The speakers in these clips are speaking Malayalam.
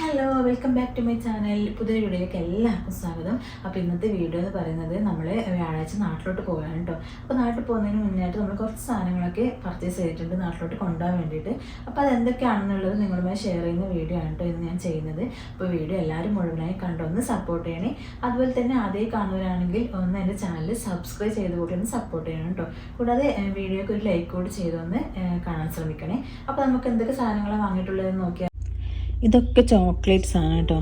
Hello welcome back to my channel പുതിയ വീഡിയോയിലേക്ക് എല്ലാവർക്കും സ്വാഗതം. അപ്പോൾ ഇന്നത്തെ വീഡിയോ എന്ന് പറയുന്നത് നമ്മൾ വ്യാഴാഴ്ച നാട്ടിലോട്ട് പോകാൻ കേട്ടോ അപ്പോൾ നാട്ടിൽ പോകുന്നതിന് മുന്നായിട്ട് നമ്മൾ കുറച്ച് സാധനങ്ങളൊക്കെ പർച്ചേസ് ചെയ്തിട്ടുണ്ട് നാട്ടിലോട്ട് കൊണ്ടുപോകാൻ വേണ്ടിയിട്ട്. അപ്പോൾ അതെന്തൊക്കെയാണെന്നുള്ളത് നിങ്ങളുമായി ഷെയർ ചെയ്യുന്ന വീഡിയോ ആണ് കേട്ടോ ഇന്ന് ഞാൻ ചെയ്യുന്നത്. അപ്പോൾ വീഡിയോ എല്ലാവരും മുഴുവനായി കണ്ടൊന്ന് സപ്പോർട്ട് ചെയ്യണേ. അതുപോലെ തന്നെ അതേ കാണുന്നവരാണെങ്കിൽ ഒന്ന് എന്റെ ചാനൽ സബ്സ്ക്രൈബ് ചെയ്ത് കൂടി ഒന്ന് സപ്പോർട്ട് ചെയ്യണം കേട്ടോ കൂടാതെ വീഡിയോക്ക് ഒരു ലൈക്ക് കൂടി ചെയ്തൊന്ന് കാണാൻ ശ്രമിക്കണേ. അപ്പോൾ നമുക്ക് എന്തൊക്കെ സാധനങ്ങളാണ് വാങ്ങിയിട്ടുള്ളതെന്ന് നോക്കിയാൽ ഇതൊക്കെ ചോക്ലേറ്റ്സ് ആണ് കേട്ടോ.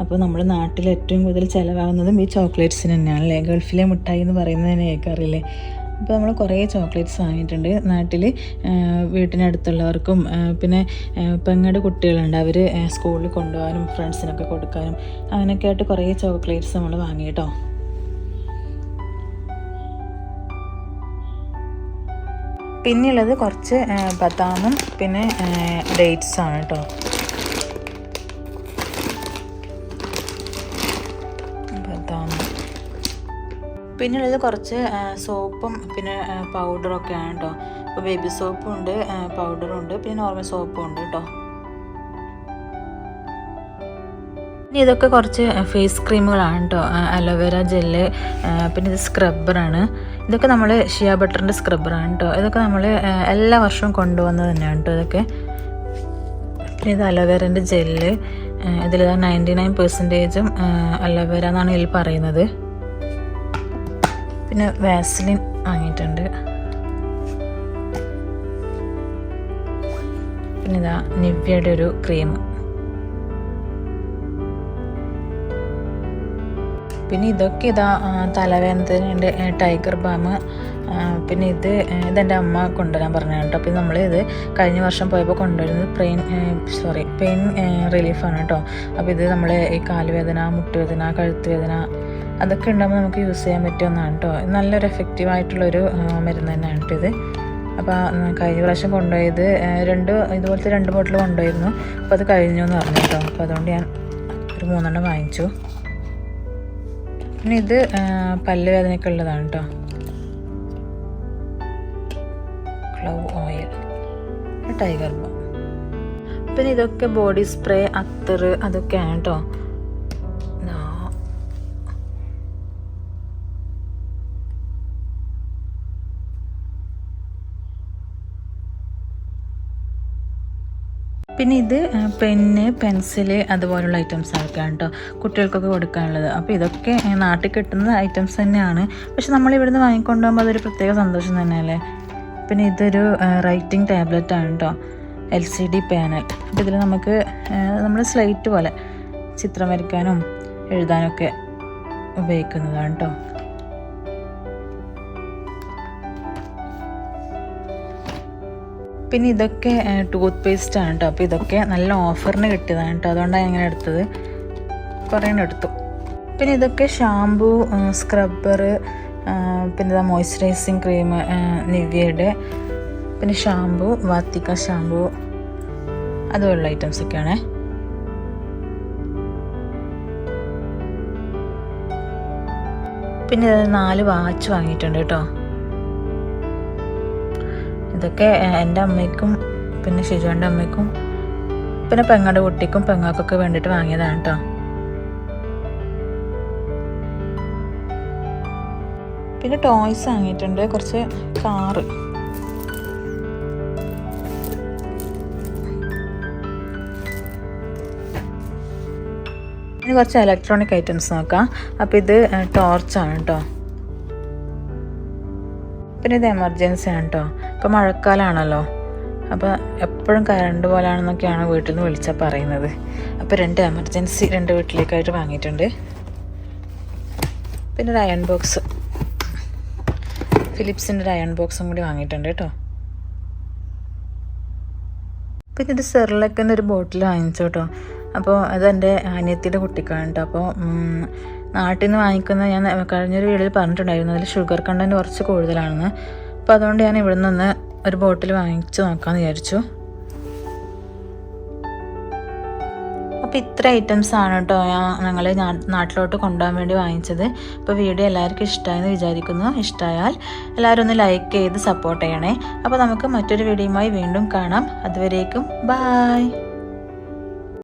അപ്പോൾ നമ്മുടെ നാട്ടിൽ ഏറ്റവും കൂടുതൽ ചിലവാകുന്നതും ഈ ചോക്ലേറ്റ്സിന് തന്നെയാണ് അല്ലേ ഗൾഫിലെ മിഠായി എന്ന് പറയുന്നതിനെ കേൾക്കാറില്ലേ? അപ്പോൾ നമ്മൾ കുറേ ചോക്ലേറ്റ്സ് വാങ്ങിയിട്ടുണ്ട്. നാട്ടിൽ വീട്ടിനടുത്തുള്ളവർക്കും പിന്നെ പെങ്ങടെ കുട്ടികളുണ്ട്. അവർ സ്കൂളിൽ കൊണ്ടുപോകാനും ഫ്രണ്ട്സിനൊക്കെ കൊടുക്കാനും അങ്ങനെയൊക്കെ ആയിട്ട് കുറേ ചോക്ലേറ്റ്സ് നമ്മൾ വാങ്ങി കേട്ടോ. പിന്നെയുള്ളത് കുറച്ച് ബദാമും പിന്നെ ഡേറ്റ്സ് ആണ് കേട്ടോ. പിന്നുള്ളത് കുറച്ച് സോപ്പും പിന്നെ പൗഡറും ഒക്കെ ആണ് കേട്ടോ ഇപ്പോൾ ബേബി സോപ്പും ഉണ്ട് പൗഡറും ഉണ്ട് പിന്നെ നോർമൽ സോപ്പും ഉണ്ട് കേട്ടോ പിന്നെ ഇതൊക്കെ കുറച്ച് ഫേസ് ക്രീമുകളാണ് കേട്ടോ അലോവേര ജെല്ല് പിന്നെ ഇത് സ്ക്രബ്ബറാണ് ഇതൊക്കെ നമ്മൾ ഷിയ ബട്ടറിന്റെ സ്ക്രബ്ബറാണ് കേട്ടോ ഇതൊക്കെ നമ്മൾ എല്ലാ വർഷവും കൊണ്ടുവന്നത് തന്നെയാണ് കേട്ടോ ഇതൊക്കെ. പിന്നെ ഇത് അലോവേരന്റെ ജെല്ല് ഇതിൽ നയന്റി നയൻ പെർസെന്റേജും അലോവേര എന്നാണ് ഇതിൽ പറയുന്നത്. പിന്നെ വാസലിൻ വാങ്ങിയിട്ടുണ്ട്. പിന്നെ ഇതാ നിവ്യയുടെ ഒരു ക്രീം പിന്നെ ഇതൊക്കെ ഇതാ തലവേദനയുടെ ടൈഗർ ബാം പിന്നെ ഇത് ഇതെന്റെ അമ്മ കൊണ്ടുവരാൻ പറഞ്ഞു കേട്ടോ. പിന്നെ നമ്മൾ ഇത് കഴിഞ്ഞ വർഷം പോയപ്പോൾ കൊണ്ടുവരുന്നത് പെയിൻ സോറി പെയിൻ റിലീഫാണ് കേട്ടോ. അപ്പോൾ ഇത് നമ്മൾ ഈ കാലുവേദന മുട്ടുവേദന കഴുത്ത് വേദന അതൊക്കെ ഉണ്ടാകുമ്പോൾ നമുക്ക് യൂസ് ചെയ്യാൻ പറ്റുമെന്നാണ് കേട്ടോ നല്ലൊരു എഫക്റ്റീവ് ആയിട്ടുള്ളൊരു മരുന്ന് തന്നെയാണ് കേട്ടോ ഇത്. അപ്പോൾ കഴിഞ്ഞ പ്രാവശ്യം കൊണ്ടുപോയത് രണ്ട് ഇതുപോലത്തെ രണ്ട് ബോട്ടിൽ കൊണ്ടുപോയിരുന്നു. അപ്പോൾ അത് കഴിഞ്ഞു എന്ന് പറഞ്ഞു കേട്ടോ അപ്പോൾ അതുകൊണ്ട് ഞാൻ ഒരു മൂന്നെണ്ണം വാങ്ങിച്ചു. പിന്നെ ഇത് പല്ല് വേദനയൊക്കെ ഉള്ളതാണ് കേട്ടോ ക്ലൗ ഓയിൽ ടൈഗർ ബോ പിന്നെ ഇതൊക്കെ ബോഡി സ്പ്രേ അത്തർ അതൊക്കെയാണ് കേട്ടോ പിന്നെ ഇത് പെന്ന് പെൻസിൽ അതുപോലുള്ള ഐറ്റംസ് ആയിരിക്കാം കേട്ടോ കുട്ടികൾക്കൊക്കെ കൊടുക്കാനുള്ളത്. അപ്പോൾ ഇതൊക്കെ നാട്ടിൽ കിട്ടുന്ന ഐറ്റംസ് തന്നെയാണ്. പക്ഷെ നമ്മൾ ഇവിടുന്ന് വാങ്ങിക്കൊണ്ട് പോകുമ്പോൾ അതൊരു പ്രത്യേക സന്തോഷം തന്നെയല്ലേ? പിന്നെ ഇതൊരു റൈറ്റിംഗ് ടാബ്ലറ്റ് ആണ് കേട്ടോ എൽ സി ഡി പാനൽ അപ്പോൾ ഇതിൽ നമുക്ക് നമ്മൾ സ്ലൈറ്റ് പോലെ ചിത്രം വരയ്ക്കാനും എഴുതാനൊക്കെ ഉപയോഗിക്കുന്നതാണ് കേട്ടോ പിന്നെ ഇതൊക്കെ ടൂത്ത് പേസ്റ്റ് ആണ് കേട്ടോ അപ്പോൾ ഇതൊക്കെ നല്ല ഓഫറിന് കിട്ടിയതാണ് കേട്ടോ അതുകൊണ്ടാണ് ഞാൻ എടുത്തത്. കുറേ എടുത്തു. പിന്നെ ഇതൊക്കെ ഷാമ്പു സ്ക്രബ്ബർ പിന്നെ ഇതാ മോയ്സ്ചറൈസിങ് ക്രീം നിവ്യയുടെ പിന്നെ ഷാമ്പു വാത്തിക്ക ഷാമ്പു അതുപോലുള്ള ഐറ്റംസ് ഒക്കെയാണേ. പിന്നെ നാല് വാച്ച് വാങ്ങിയിട്ടുണ്ട് കേട്ടോ. ഇതൊക്കെ എന്റെ അമ്മയ്ക്കും പിന്നെ ഷിജുവിന്റെ അമ്മയ്ക്കും പിന്നെ പെങ്ങളുടെ കുട്ടിക്കും പെങ്ങൾക്കൊക്കെ വേണ്ടിയിട്ട് വാങ്ങിയതാണ് കേട്ടോ പിന്നെ ടോയ്സ് വാങ്ങിയിട്ടുണ്ട് കുറച്ച് കാറ്. ഇനി കുറച്ച് ഇലക്ട്രോണിക് ഐറ്റംസ് നോക്കാം. അപ്പോൾ ഇത് ടോർച്ചാണ് കേട്ടോ പിന്നെ ഇത് എമർജൻസി ആണ് കേട്ടോ ഇപ്പം മഴക്കാലമാണല്ലോ അപ്പോൾ എപ്പോഴും കറണ്ട് പോലാണെന്നൊക്കെയാണ് വീട്ടിൽ നിന്ന് വിളിച്ചാൽ പറയുന്നത്. അപ്പോൾ രണ്ട് എമർജൻസി രണ്ട് വീട്ടിലേക്കായിട്ട് വാങ്ങിയിട്ടുണ്ട്. പിന്നെ ഒരു അയൺ ബോക്സ് ഫിലിപ്സിന്റെ ഒരു അയൺ ബോക്സും കൂടി വാങ്ങിയിട്ടുണ്ട് കേട്ടോ പിന്നെ ഒരു സെറിലക്കിന്റെ ഒരു ബോട്ടിൽ വാങ്ങിച്ചു കേട്ടോ അപ്പോൾ അതെന്റെ അനിയത്തിയുടെ കുട്ടിക്കാണ് കേട്ടോ അപ്പോൾ നാട്ടിൽ നിന്ന് വാങ്ങിക്കുന്ന ഞാൻ കഴിഞ്ഞൊരു വീഡിയോയിൽ പറഞ്ഞിട്ടുണ്ടായിരുന്നു. അതിൽ ഷുഗർ കണ്ടന്റ് കുറച്ച് കൂടുതലാണെന്ന്. അപ്പോൾ അതുകൊണ്ട് ഞാൻ ഇവിടെ നിന്ന് ഒരു ബോട്ടിൽ വാങ്ങിച്ച് നോക്കാമെന്ന് വിചാരിച്ചു. അപ്പോൾ ഇത്ര ഐറ്റംസ് ആണ് കേട്ടോ ഞാൻ ഞങ്ങൾ നാട്ടിലോട്ട് കൊണ്ടുപോകാൻ വേണ്ടി വാങ്ങിച്ചത്. അപ്പോൾ വീഡിയോ എല്ലാവർക്കും ഇഷ്ടമായെന്ന് വിചാരിക്കുന്നു. ഇഷ്ടമായാൽ എല്ലാവരും ഒന്ന് ലൈക്ക് ചെയ്ത് സപ്പോർട്ട് ചെയ്യണേ. അപ്പോൾ നമുക്ക് മറ്റൊരു വീഡിയോയുമായി വീണ്ടും കാണാം. അതുവരേക്കും ബായ്